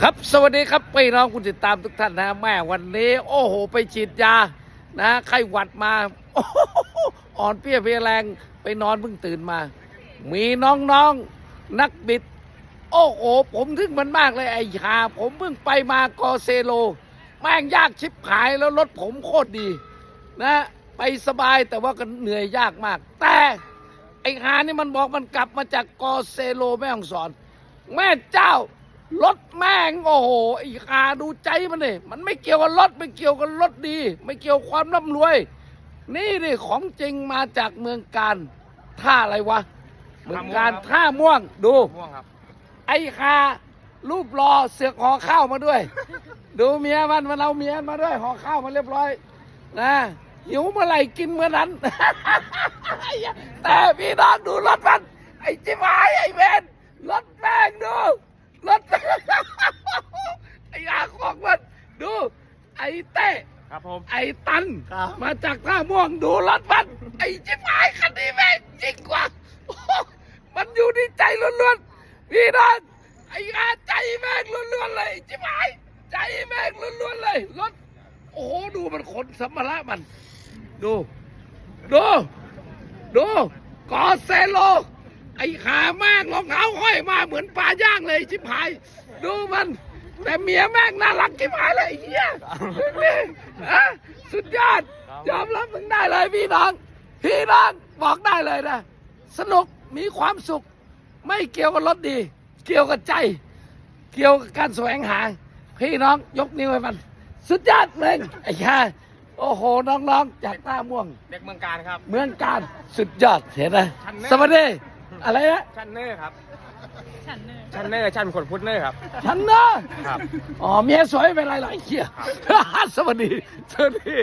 ครับสวัสดีครับพี่น้องคุณติดตามทุกท่านนะแม่วันนี้ โอ้โห ไปฉีดยานะไข้หวัดมาอ่อนเปี้ยเพลียแรงไปนอนเพิ่งตื่นมา มีน้องๆนนักบิด โอ้โห ผมทึ่งมันมากเลยไอ้หาผมเพิ่งไปมากอเซโล แม่งยากชิบหายแล้วรถผมโคตรดี นะ ไปสบายแต่ว่าก็เหนื่อยยากมาก แต่ไอ้หานี่มันบอกมันกลับมาจากกอเซโลแม่ฮ่องสอน แม่เจ้า รถแม่งโอ้โหไอ้หาดูใจมันนี่มันไม่เกี่ยวกับรถไม่เกี่ยวกับรถดี ไม่เกี่ยวความร่ำรวย นี่นี่ของจริงมาจากเมืองการท่าอะไรวะ เมืองการท่าม่วงดู ม่วงครับ ไอ้คารูปรอเสือกห่อข้าวมาด้วย ดูเมียมันมันเอาเมียมาด้วยห่อข้าวมาเรียบร้อย นะหิวเมื่อไหร่กินเมื่อนั้น แต่พี่น้องดูรถมันไอ้จิ๋มายไอ้เวนรถแม่งดูรถ ไอ้อาของมันดู ไอ้เต้ครับผม ไอ้ตัน ครับ มาจากท่าม่วงดูรถมันไอ้จิ๋มายคันนี้แม่งจริงกว่าโอ้โหมันอยู่ที่ใจล้วนๆพี่น้องไอ้อาใจแม่งล้วนๆเลยจิ๋มายใจแม่งล้วนๆเลยรถโอ้โหดูมันขนสัมภาระมัน ดู ดู ดูกอเซโล ไอ้ขามากรองเท้าห้อยมาเหมือนปลาย่างเลยชิบหาย ดูมัน แต่เมียแม่งน่ารักชิบหายเลยไอ้เหี้ยนี่ฮะสุดยอดครับยอมรับมึงได้เลยพี่น้อง พี่น้องบอกได้เลยนะ สนุกมีความสุข ไม่เกี่ยวกับรถดี เกี่ยวกับใจ เกี่ยวกับการแสวงหา พี่น้องยกนิ้วให้มัน สุดยอดเลยไอ้ห่าโอ้โหน้องๆจากหน้าม่วง เด็กเมืองการครับ เมืองการสุดยอดเห็นไหมชันเนอร์สวัสดีอะไรนะ ชันเนอร์ครับ ฉันเนอร์ชันเนอร์ชันเป็นคนพุทธเนอร์ครับ ฉันนะครับ อ๋อเมียสวยไม่เป็นไรหรอกไอ้เหี้ย สวัสดีสวัสดี